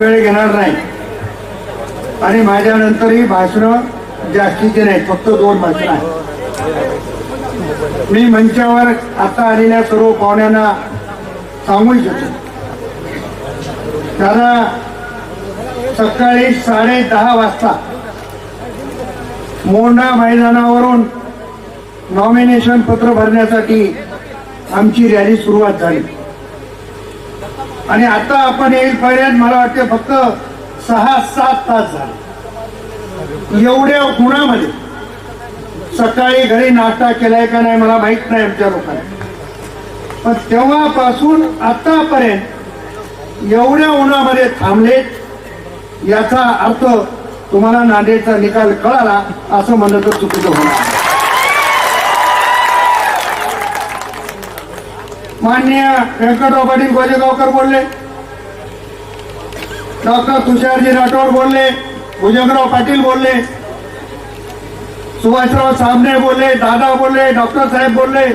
वेळ घेणार नाही. आणि माझ्यानंतरही भाषण जास्तीचे नाही फक्त दोन भाषण आहे मी मंचावर आता आलेल्या सर्व पाहुण्यांना सांगू इच्छितो दादा सकाळी साडे दहा वाजता मोंढा मैदानावरून नॉमिनेशन पत्र भरण्यासाठी आमची रॅली सुरुवात झाली. आणि आता आपण येईल येईपर्यंत मला वाटते फक्त सहा सात तास झाले. एवढ्या उन्हामध्ये सकाळी घरी नाश्ता केलाय का नाही मला माहीत नाही आमच्या लोकांना. पण तेव्हापासून आतापर्यंत एवढ्या उन्हामध्ये थांबलेत याचा अर्थ तुम्हाला नांदेडचा निकाल कळाला असं म्हणलं तर चुकीचं होणार. माननीय व्यंकटराव पाटील गोजेगावकर बोलले. डॉक्टर तुषारजी राठोड बोलले. भुजंगराव पाटील बोलले. सुभाषराव सामने बोलले. दादा बोलले. डॉक्टर साहेब बोलले.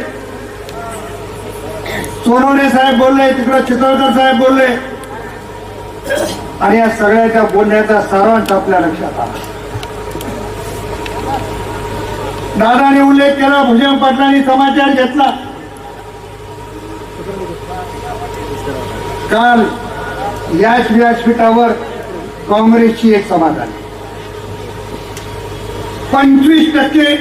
सोनवणे साहेब बोलले. तिकडे चितळकर साहेब बोलले. आणि या सगळ्याच्या बोलण्याचा सारांश आपल्या लक्षात आला. दादाने उल्लेख केला. भुजंग पाटलांनी समाचार घेतला. काल याच व्यासपीठावर काँग्रेसची एक सभा झाली. पंचवीस टक्के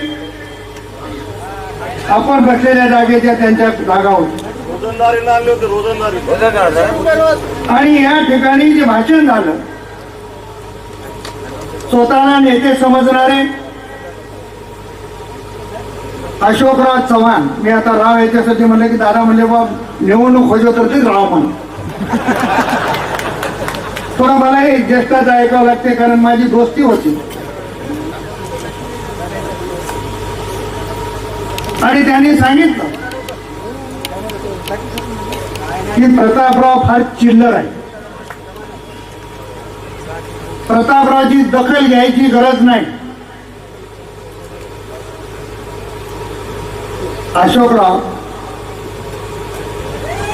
आपण बसलेल्या जागेच्या त्यांच्या जागा होत्या. आणि या ठिकाणी जे भाषण झालं स्वतःला नेते समजणारे अशोकराव चव्हाण मी आता राव याच्यासाठी म्हणलं की दादा म्हणले बा निवडणूक होतो तर तेच राव म्हण. थोडं मला हे ज्येष्ठाचं ऐकावं लागते कारण माझी दोस्ती होती. आणि त्यांनी सांगितलं की प्रतापराव फार चिल्लर आहे. प्रतापरावची दखल घ्यायची गरज नाही. अशोकराव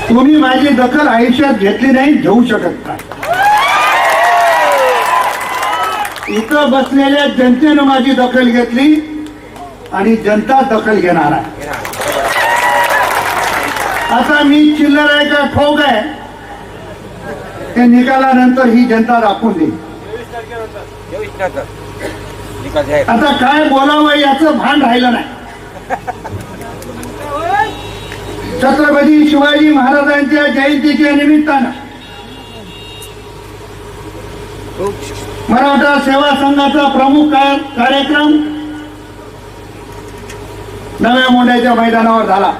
तुम्ही माझी दखल आयुष्यात घेतली नाही घेऊ शकत नाही. इथं बसलेल्या जनतेनं माझी दखल घेतली आणि जनता दखल घेणार आहे. आता मी चिल्लर आहे का ठोक आहे. ते निकालानंतर ही जनता दाखवून देईल. आता काय बोलावं याचं भान राहिलं नाही. छत्रपती शिवाजी महाराजांच्या जयंतीच्या निमित्तानं मराठा सेवा संघाचा प्रमुख कार्यक्रम नव्या मोंड्याच्या मैदानावर झाला.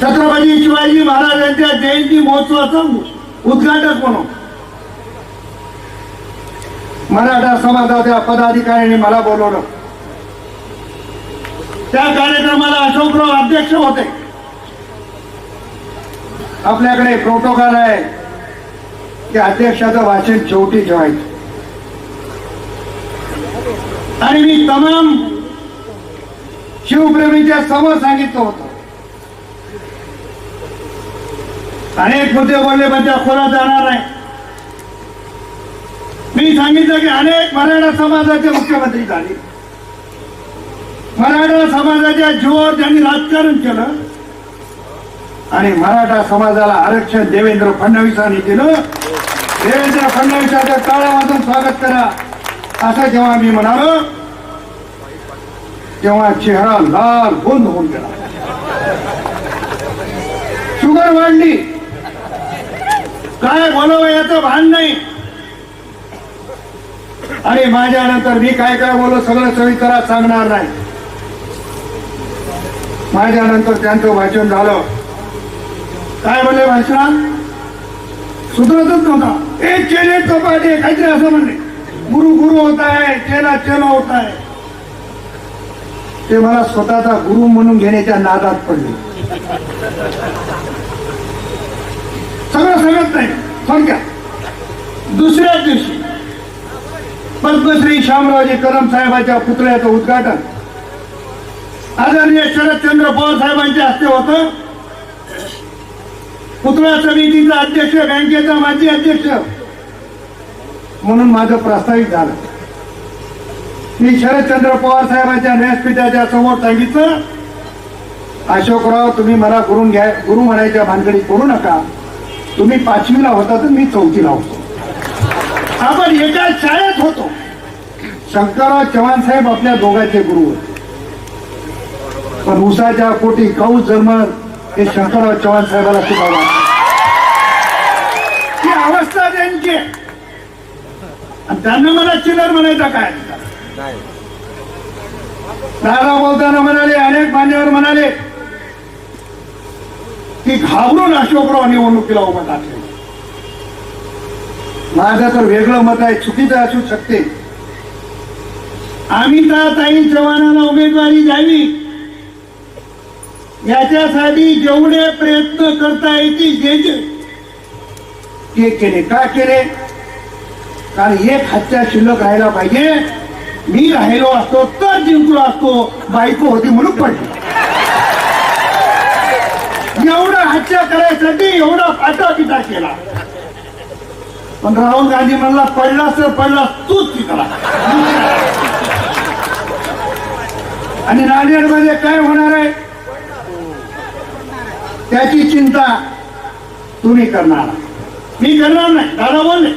छत्रपती शिवाजी महाराजांच्या जयंती महोत्सवाचं उद्घाटक म्हणून मराठा समाजाच्या पदाधिकाऱ्यांनी मला बोलवलं. त्या कार्यक्रमाला अशोकराव अध्यक्ष होते. आपल्याकडे प्रोटोकॉल आहे. की अध्यक्षाचं वाचन शेवटी ठेवायचं आणि मी तमाम शिवप्रेमीच्या समोर सांगितलं होतं. अनेक मुद्दे बोलले पण त्या खोला जाणार नाही. मी सांगितलं की अनेक मराठा समाजाचे मुख्यमंत्री झाले. मराठा समाजाच्या जीवावर त्यांनी राजकारण केलं. आणि मराठा समाजाला आरक्षण देवेंद्र फडणवीसांनी दिलं. देवेंद्र फडणवीसाच्या काळामधून स्वागत करा असं जेव्हा मी म्हणालो तेव्हा चेहरा लाल बुंद होऊन गेला. शुगर वाढली. काय बोलावं याचं भान नाही. आणि माझ्यानंतर मी काय काय बोललो सगळं सविस्तरात सांगणार नाही. माझ्यानंतर त्यांचं भाषण झालं. काय म्हणले भाषण सुधरतच नव्हता. एक चेले चपाटे काहीतरी असं म्हणले. गुरु गुरु होत आहे चेला चेला होत आहे ते मला स्वतःचा गुरु म्हणून घेण्याच्या नादात पडले. सगळं सगळंच नाही. थोडक्यात. दुसऱ्याच दिवशी पद्मश्री श्यामरावजी कदम साहेबांच्या पुतळ्याचं उद्घाटन. आदरणीय शरदचंद्र पवार साहेबांच्या हस्ते होतं. पुतळा समितीचा अध्यक्ष बँकेचा माजी अध्यक्ष. म्हणून माझं प्रस्तावित झालं. मी शरदचंद्र पवार साहेबांच्या व्यासपीठाच्या समोर सांगितलं अशोकराव तुम्ही मला गुरु घ्या गुरु म्हणायच्या भानगडीत करू नका. तुम्ही पाचवीला होता तर मी चौथीला होतो. आपण एका शाळेत होतो. शंकरराव चव्हाण साहेब आपल्या दोघांचे गुरु होते. पण उसाच्या पोटी काऊ जन्म हे शंकरराव चव्हाण साहेबाला शिकावला ही। अवस्था त्यांची आणि त्यांना मला चिलर म्हणायचा काय दादा बोलताना म्हणाले अनेक मान्यवर म्हणाले की घाबरून अशोकराव निवडणुकीला उभं टाकले माझं तर वेगळं मत आहे चुकीचं असू शकते. ताई चव्हाणाला उमेदवारी द्यावी. याच्यासाठी जेवढे प्रयत्न करता येतील जे जे ते केले का केले? कारण एक हत्या शिल्लक राहायला पाहिजे. मी राहिलो असतो तर जिंकलो असतो बायको होती म्हणून पडली. एवढा हत्या करायसाठी एवढा फाटा पिटा केला. पण राहुल गांधी म्हणला पडला तर पडला तूच तिकला आणि नांदेडमध्ये काय होणार आहे? त्याची चिंता तुम्ही करणार. मी करणार नाही दादा बोलले.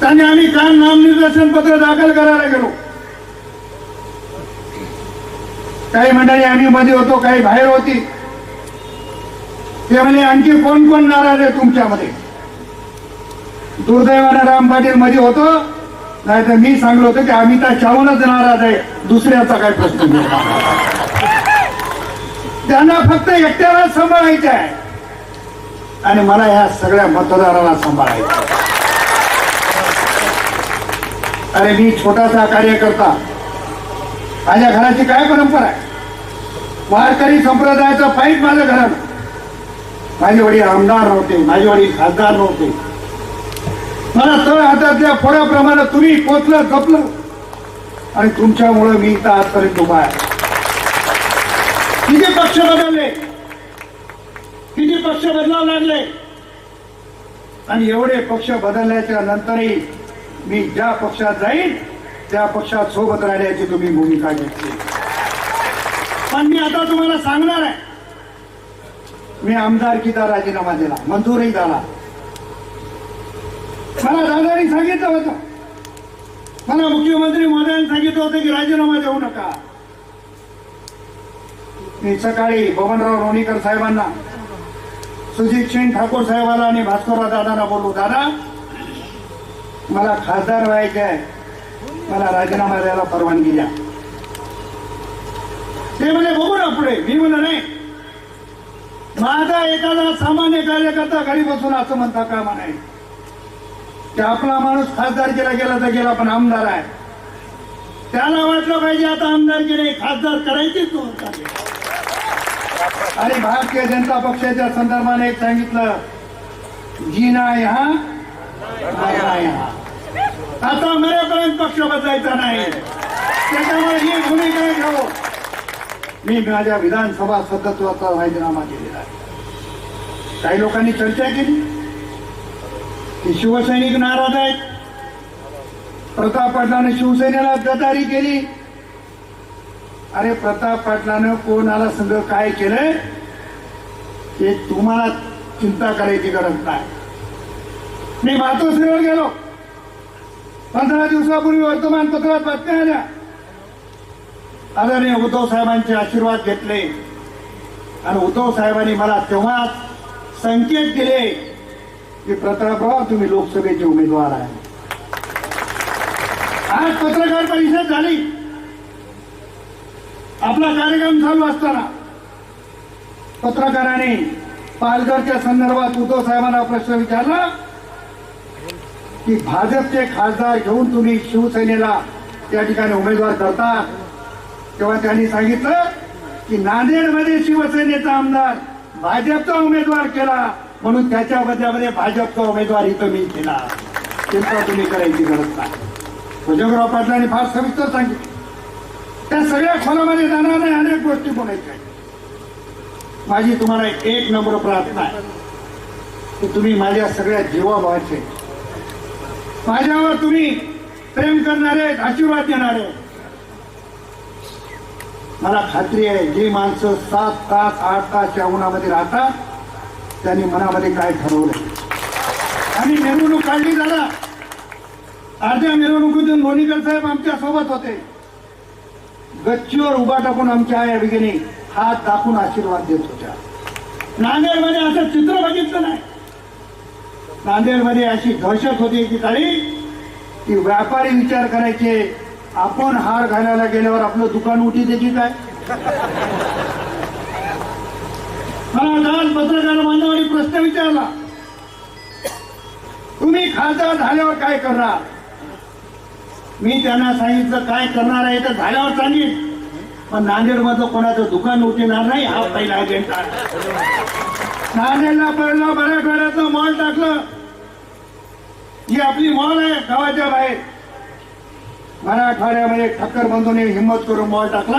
त्याने आम्ही काल नामनिर्देशन पत्र दाखल करायला गेलो. काही मंडळी आम्ही मध्ये होतो काही बाहेर होती. ते म्हणे आणखी कोण कोण नाराज आहे तुमच्यामध्ये? दुर्दैवानं राम पाटील मध्ये होतो. नाहीतर मी सांगलो होतो की आम्ही त्या चावूनच नाराज आहे. दुसऱ्याचा काय प्रश्न नाही. त्यांना फक्त एकट्याला सांभाळायचं आहे. आणि मला ह्या सगळ्या मतदाराला सांभाळायचं अरे मी छोटासा कार्यकर्ता. माझ्या घराची काय परंपरा आहे? वारकरी संप्रदायाचा फाईट माझ्या घरात माझे वडील आमदार नव्हते माझे वडील खासदार नव्हते. मला तळ हातातल्या फोड्याप्रमाणे तुम्ही पोचलं जपलं. आणि तुमच्यामुळं मी इथं आजपर्यंत उभा आहे. किती पक्ष बदलले? किती पक्ष बदलाव लागले? आणि एवढे पक्ष बदलल्याच्या नंतरही मी ज्या पक्षात जाईन त्या पक्षात सोबत राहण्याची तुम्ही भूमिका घेतली. पण मी आता तुम्हाला सांगणार आहे. मी आमदारकीचा राजीनामा दिला मंजूरही झाला. मला दादानी सांगितलं होतं. मला मुख्यमंत्री महोदयांनी सांगितलं होतं की राजीनामा देऊ नका. मी सकाळी बबनराव लोणीकर साहेबांना सुजित सिंग ठाकूर साहेबाला आणि भास्करराव दादांना बोललो दादा मला खासदार व्हायचे आहे मला राजीनामा द्यायला परवानगी द्या. ते म्हणे बघू ना पुढे. मी म्हणलं नाही. माझा एखादा सामान्य कार्यकर्ता घरी बसून असं म्हणता का म्हणाय की आपला माणूस खासदार केला गेला तर गेला पण आमदार आहे. त्याला वाटलं पाहिजे आता आमदार नाही खासदार करायचीच तू आणि भारतीय जनता पक्षाच्या संदर्भाने एक सांगितलं जीना यहाँ मरना यहाँ. आता मरेपर्यंत पक्ष बदलायचा नाही. त्याच्यामुळे ही भूमिका घेऊ हो. मी माझ्या विधानसभा सदस्यत्वाचा राजीनामा केलेला आहे. काही लोकांनी चर्चा केली. की शिवसैनिक नाराज आहेत. प्रताप पाटलाने शिवसेनेला गदारी केली. अरे प्रताप पाटलानं कोणाला सगळं काय केलंय हे तुम्हाला चिंता करायची गरज नाही. मी मातोश्रीवर गेलो. पंधरा दिवसापूर्वी वर्तमानपत्रात बातम्या आल्या. आदरणीय उद्धव साहेबांचे आशीर्वाद घेतले. आणि उद्धव साहेबांनी मला तेव्हा संकेत दिले की प्रतापराव तुम्ही लोकसभेचे उमेदवार आहे. आज पत्रकार परिषद झाली. आपला कार्यक्रम चालू असताना पत्रकाराने पालघरच्या संदर्भात उद्धव साहेबांना प्रश्न विचारला की भाजपचे खासदार घेऊन तुम्ही शिवसेनेला त्या ठिकाणी उमेदवार करता? तेव्हा त्यांनी सांगितलं की नांदेडमध्ये शिवसेनेचा आमदार भाजपचा उमेदवार केला म्हणून त्याच्या बदल्यामध्ये भाजपचा उमेदवार इथं मी केला. चिंता तुम्ही करायची गरज नाही. भुजंगराव पाटलांनी फार सविस्तर सांगितलं. त्या सगळ्या खोलामध्ये जाणार नाही अनेक गोष्टी बोलायच्या माझी तुम्हाला एक नंबर प्रार्थना आहे की तुम्ही माझ्या सगळ्या जीवाभावाचे माझ्यावर तुम्ही प्रेम करणारे आशीर्वाद देणारे. मला खात्री आहे जी माणसं सात तास आठ तास या उन्हामध्ये राहतात त्यांनी मनामध्ये काय ठरवलं आणि मिरवणूक काढली झाला अर्ध्या मिरवणुकीतून लोणीकर साहेब आमच्यासोबत होते. गच्चीवर उभा टाकून आमच्या आया बिगिनी हात दाखवून आशीर्वाद देत होत्या. नांदेडमध्ये असं चित्र बघितलं नाही. नांदेडमध्ये अशी दहशत होती की काळी की व्यापारी विचार करायचे आपण हार घालायला गेल्यावर आपलं दुकान उठी त्याची काय? मला काल पत्रकार बांधवांनी प्रश्न विचारला तुम्ही खासदार झाल्यावर काय करणार? मी त्यांना सांगितलं काय करणार आहे? तर झाल्यावर सांगेन. पण नांदेड मधलं कोणाचं दुकान उठणार नाही हा पहिला अजेंडा नांदेडला पहिला मराठवाड्याचं मॉल टाकलं. ही आपली मॉल आहे गावाच्या बाहेर. मराठवाड्यामध्ये ठक्कर बंधूने हिंमत करून मॉल टाकला.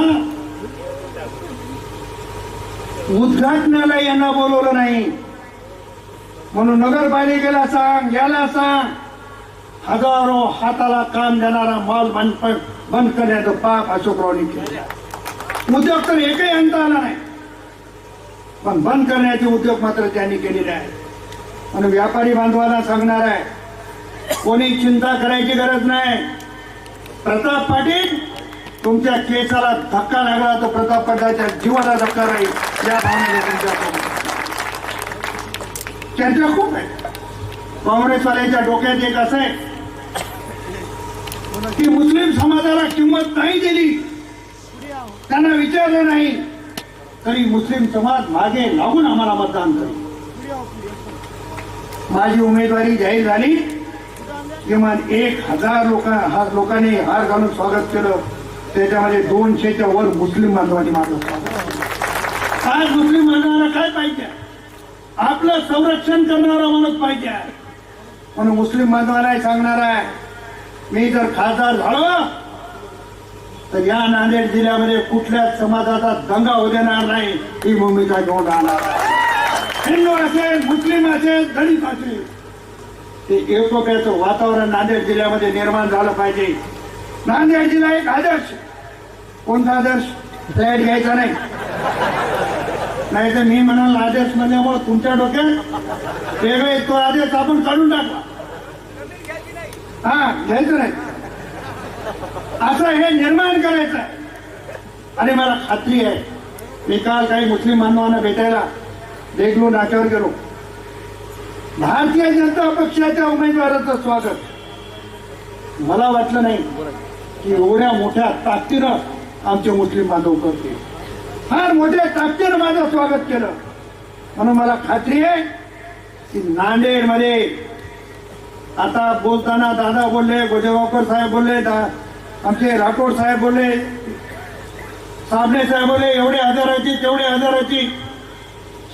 उद्घाटनाला यांना बोलवलं नाही. म्हणून नगरपालिकेला सांग याला सांग. हजारो हाताला काम देणारा माल बंद बंद करण्याचं पाप अशोकरावनी केलं. उद्योग तर एकही आणता आला नाही. पण बंद करण्याचे उद्योग मात्र त्यांनी केलेले आहे म्हणून व्यापारी बांधवांना सांगणार आहे कोणी चिंता करायची गरज नाही. प्रताप पाटील तुमच्या केसाला धक्का लागला तर प्रताप पाटलाच्या जीवाला धक्का राहील. या भावनेने तुमच्या चर्चा खूप आहे काँग्रेसवाल्याच्या डोक्यात एक असं आहे की मुस्लिम समाजाला किंमत नाही दिली. त्यांना विचारलं नाही. तरी मुस्लिम समाज मागे लागून आम्हाला मतदान करेल. माझी उमेदवारी जाहीर झाली. किमान एक हजार लोक हा लोकांनी हार घालून स्वागत केलं. त्याच्यामध्ये दोनशेच्या वर मुस्लिम बांधवांनी माझं स्वागत आज मुस्लिम बांधवांना काय पाहिजे? आपलं संरक्षण करणारा माणूस पाहिजे. म्हणून मुस्लिम बांधवांना सांगणार आहे मी जर खासदार झालो तर या नांदेड जिल्ह्यामध्ये कुठल्याच समाजाचा दंगा होऊ देणार नाही ही भूमिका घेऊन राहणार हिंदू असेल मुस्लिम असेल दलित असेल ते एकोप्याचं वातावरण नांदेड जिल्ह्यामध्ये निर्माण झालं पाहिजे. नांदेड जिल्हा एक आदर्श. कोणता आदर्श? फ्लॅट घ्यायचा नाही. नाही तर मी म्हणाल आदेश म्हणल्यामुळे तुमच्या डोक्यात वेगळे तो आदेश आपण काढून टाकला हा घ्यायचं नाही. असं हे निर्माण करायचं आणि मला खात्री आहे मी काल काही मुस्लिम बांधवांना भेटायला देगलू नाक्यावर गेलो. भारतीय जनता पक्षाच्या उमेदवाराचं स्वागत. मला वाटलं नाही की एवढ्या मोठ्या ताकदीनं आमचे मुस्लिम बांधव करतील. फार मोठ्या ताकदीनं माझं स्वागत केलं. म्हणून मला खात्री आहे की नांदेडमध्ये आता बोलताना दादा बोलले गोजेगावकर साहेब बोलले आमचे राठोड साहेब बोलले साबणे साहेब बोलले एवढे हजाराची तेवढे हजाराची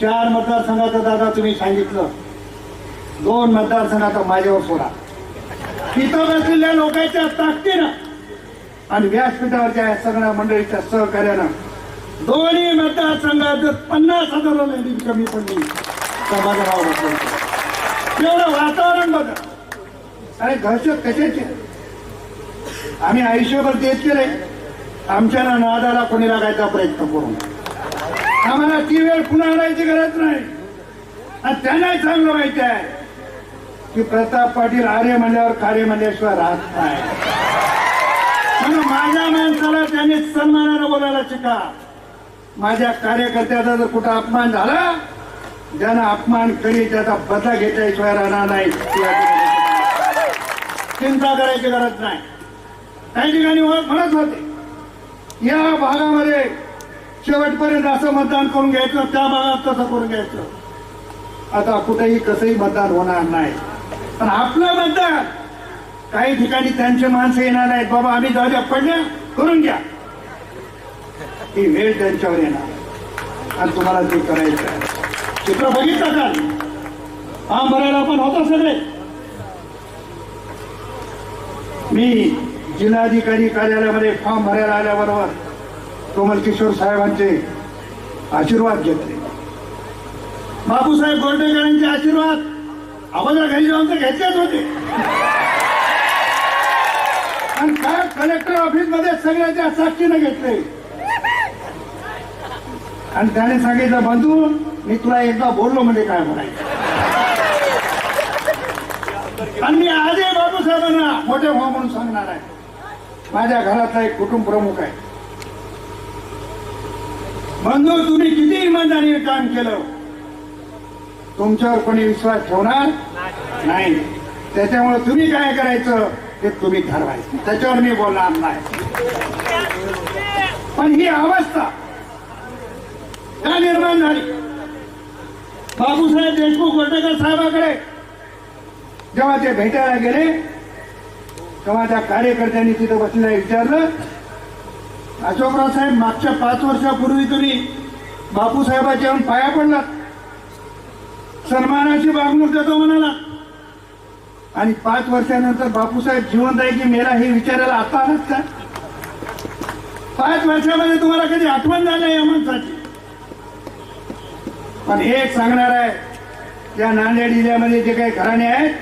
चार मतदारसंघाचं दादा तुम्ही सांगितलं. दोन मतदारसंघाचा माझ्यावर सोडा. तिथं बसलेल्या लोकांच्या ताकदीनं आणि व्यासपीठावरच्या सगळ्या मंडळीच्या सहकार्यानं दोन्ही मतदारसंघात पन्नास हजार कमी पडली. तर माझं नाव एवढं वातावरण बघा. अरे दहशत कशाची? आम्ही आयुष्यभर तेच केले आमच्याना नादाला कोणी लागायचा प्रयत्न करून. आम्हाला ती वेळ पुन्हा आणायची गरज नाही. आणि त्यांनाही चांगलं माहिती आहे की प्रताप पाटील आर्य म्हणल्यावर कार्य म्हणल्याशिवाय राहत नाही. म्हणून माझ्या माणसाला त्यांनी सन्मानानं बोलायला शिका. माझ्या कार्यकर्त्याचा जर कुठं अपमान झाला ज्यानं अपमान करी त्याचा बदला घेतल्याशिवाय राहणार नाही चिंता करायची गरज नाही. काही ठिकाणी म्हणत होते या भागामध्ये शेवटपर्यंत असं मतदान करून घ्यायचं त्या भागात तसं करून घ्यायचं. आता कुठेही कसंही मतदान होणार नाही. पण आपलं मतदान काही ठिकाणी त्यांचे माणसं येणार आहेत बाबा आम्ही जाऊया पडल्या करून घ्या. ही वेळ त्यांच्यावर येणार. आणि तुम्हाला ते करायचं आहे. चित्र बघितलं का? हा भरायला पण होतं सगळे. मी जिल्हाधिकारी कार्यालयामध्ये फॉर्म भरायला आल्याबरोबर कोमल किशोर साहेबांचे आशीर्वाद घेतले. बापूसाहेब गोरडेकरांचे आशीर्वाद अगोदर घरी जाऊन तर घेतलेच होते. आणि काय कलेक्टर ऑफिसमध्ये सगळ्याच्या साक्षीने घेतले. आणि त्याने सांगितलं बंधू मी तुला एकदा बोललो म्हणजे काय म्हणायचं? आणि मी आजही बाबूसाहेबांना मोठे भाऊ म्हणून सांगणार आहे. माझ्या घरातला एक कुटुंब प्रमुख आहे. बंधू तुम्ही किती इमानदारीने काम केलं? तुमच्यावर कोणी विश्वास ठेवणार? नाही. त्याच्यामुळे तुम्ही काय करायचं ते तुम्ही ठरवायचं. त्याच्यावर मी बोलणार नाही. पण ही अवस्था का निर्माण झाली? बाबूसाहेब देशमुख वर्डेकर साहेबाकडे? जेव्हा ते भेटायला गेले तेव्हा त्या कार्यकर्त्यांनी तिथं बसलेला विचारलं अशोकराव साहेब मागच्या पाच वर्षापूर्वी तुम्ही बापूसाहेबाच्या येऊन पाया पडलात. सन्मानाची वागणूक देतो म्हणाला. आणि पाच वर्षानंतर बापूसाहेब जिवंत आहे की मेला हे विचारायला आता आलाच का? पाच वर्षामध्ये तुम्हाला कधी आठवण झाली या माणसाची? पण हे सांगणार आहे त्या नांदेड जिल्ह्यामध्ये जे काही घराणे आहेत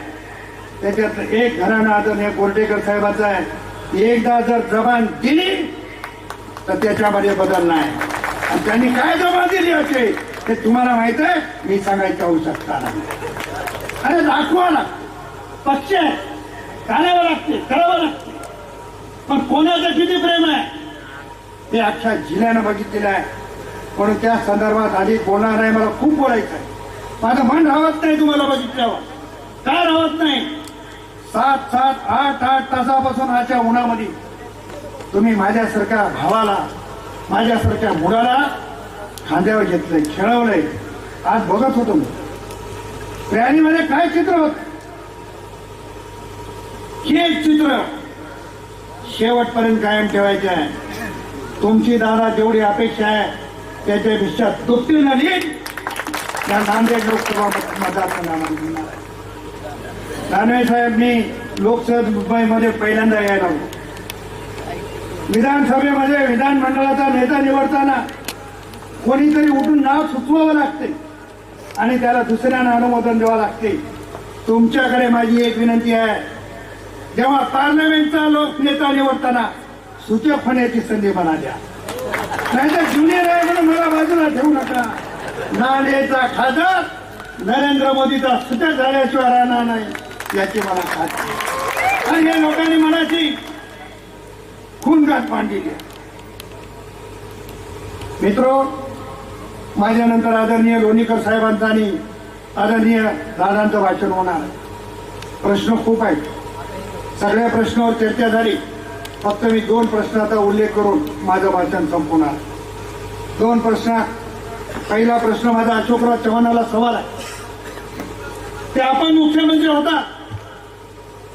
त्याच्यात एक घराणं हे कोर्टेकर साहेबाचं आहे. एकदा जर जबान दिली तर त्याच्यामध्ये बदल नाही. आणि त्यांनी काय जबान दिली असे ते तुम्हाला माहीत आहे मी सांगायचं होऊ नाही अरे दाखवा ना. पक्ष आहे. करावं लागते करावं लागते पण कोणाचं किती प्रेम आहे? ते अख्ख्या जिल्ह्यानं बघितलेलं आहे. म्हणून त्या संदर्भात आधी बोलणार आहे मला खूप बोलायचं आहे. माझं मन राहत नाही तुम्हाला बघितल्यावर. काय राहत नाही? सात सात आठ आठ तासापासून आजच्या उन्हामध्ये तुम्ही माझ्यासारख्या भावाला माझ्यासारख्या मुलाला खांद्यावर घेतलंय खेळवलंय. आज बघत होतो मी. रॅलीमध्ये काय चित्र होत? हे चित्र शेवटपर्यंत कायम ठेवायचे आहे. तुमची दादा जेवढी अपेक्षा आहे त्याच्यापेक्षा दुपटीनं लीड या नांदेड लोकसभा मत- मतदारसंघामध्ये. कानवे दानवे साहेब मी लोकसभेमध्ये पहिल्यांदा यायला होतो विधानसभेमध्ये विधानमंडळाचा नेता निवडताना कोणीतरी उठून नाव सुचवावं लागते आणि त्याला दुसऱ्यांना अनुमोदन द्यावं लागते. तुमच्याकडे माझी एक विनंती आहे. जेव्हा पार्लमेंटचा लोक नेता निवडताना सूचक होण्याची संधी मला द्या. नाहीतर ज्युनियर आहे म्हणून मला बाजूला ठेवू नका. नाण्याचा खासदार नरेंद्र मोदीचा सूचक झाल्याशिवाय राहणार नाही. याची मला खात्री आणि या लोकांनी मनाची खूनगात मांडलेली आहे. मित्रो माझ्यानंतर आदरणीय लोणीकर साहेबांचं आणि आदरणीय दादांचं भाषण होणार प्रश्न खूप आहेत. सगळ्या प्रश्नावर चर्चा झाली. फक्त मी दोन प्रश्नाचा उल्लेख करून माझं भाषण संपवणार दोन प्रश्न. पहिला प्रश्न माझा अशोकराव चव्हाणाला सवाल आहे. ते आपण मुख्यमंत्री होता.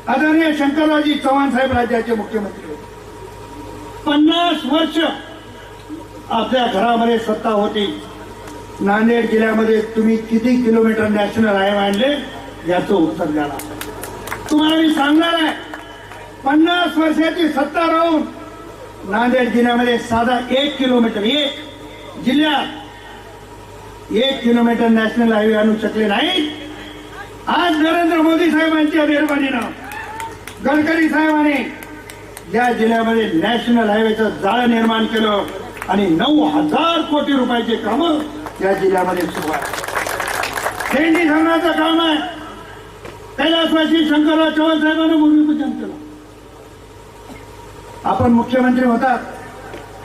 आदरणीय शंकररावजी चव्हाण साहेब राज्याचे मुख्यमंत्री होते. पन्नास वर्ष आपल्या घरामध्ये सत्ता होती. नांदेड जिल्ह्यामध्ये तुम्ही किती किलोमीटर नॅशनल हायवे आणले याचं उत्तर द्याला तुम्हाला मी सांगणार आहे पन्नास वर्षाची सत्ता राहून नांदेड जिल्ह्यामध्ये साधा एक किलोमीटर एक जिल्ह्यात एक किलोमीटर नॅशनल हायवे आणू शकले नाही आज नरेंद्र मोदी साहेबांच्या मेहरबानीनं गडकरी साहेबांनी या जिल्ह्यामध्ये नॅशनल हायवेचं जाळं निर्माण केलं आणि नऊ हजार कोटी रुपयाचे काम या जिल्ह्यामध्ये सुरू आहे धरणाचं काम आहे. कैलासवासी शंकरराव चव्हाण साहेबांना भूमिपूजन केलं. आपण मुख्यमंत्री होतात.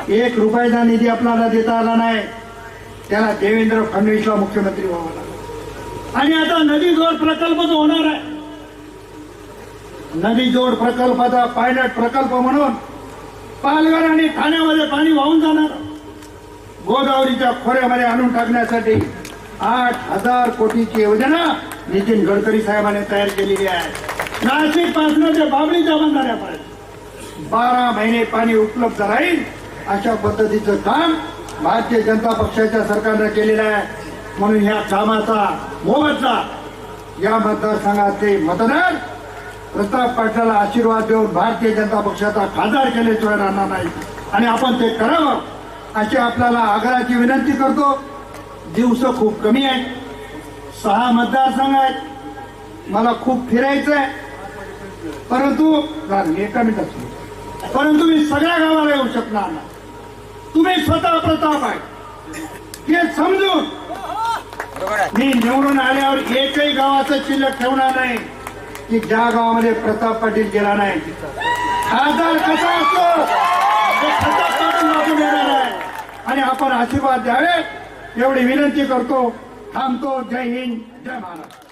एक रुपयाचा निधी आपल्याला देता आला नाही. त्याला देवेंद्र फडणवीसला मुख्यमंत्री व्हावं लागला. आणि आता नदी जोड प्रकल्प जो होणार आहे नदी जोड प्रकल्पाचा पायलट प्रकल्प म्हणून पालघर आणि ठाण्यामध्ये पाणी वाहून जाणार. गोदावरीच्या खोऱ्यामध्ये आणून टाकण्यासाठी आठ हजार कोटीची योजना नितीन गडकरी साहेबांनी तयार केलेली आहे. नाशिकपासून ते बाबळीच्या बंधाऱ्यापर्यंत. बारा महिने पाणी उपलब्ध राहील अशा पद्धतीचं काम भारतीय जनता पक्षाच्या सरकारनं केलेलं आहे. म्हणून ह्या कामाचा मोबदला या मतदारसंघाचे मतदार प्रताप पाटलाला आशीर्वाद देऊन भारतीय जनता पक्षाचा खासदार केल्याशिवाय राहणार नाही. आणि आपण ते करावं अशी आपल्याला आग्रहाची विनंती करतो. दिवस खूप कमी आहेत. सहा मतदारसंघ आहेत. मला खूप फिरायचं आहे परंतु एका मिनिटात परंतु मी सगळ्या गावाला येऊ शकणार नाही. तुम्ही स्वतः प्रताप आहे. हे समजून मी निवडून आल्यावर एकही गावाचं शिल्लक ठेवणार नाही. की ज्या गावामध्ये प्रताप पाटील गेला नाही खासदार कसा असतो प्रताप पाटील लागून येणार आहे. आणि आपण आशीर्वाद द्यावे एवढी विनंती करतो. थांबतो. जय हिंद. जय महाराष्ट्र.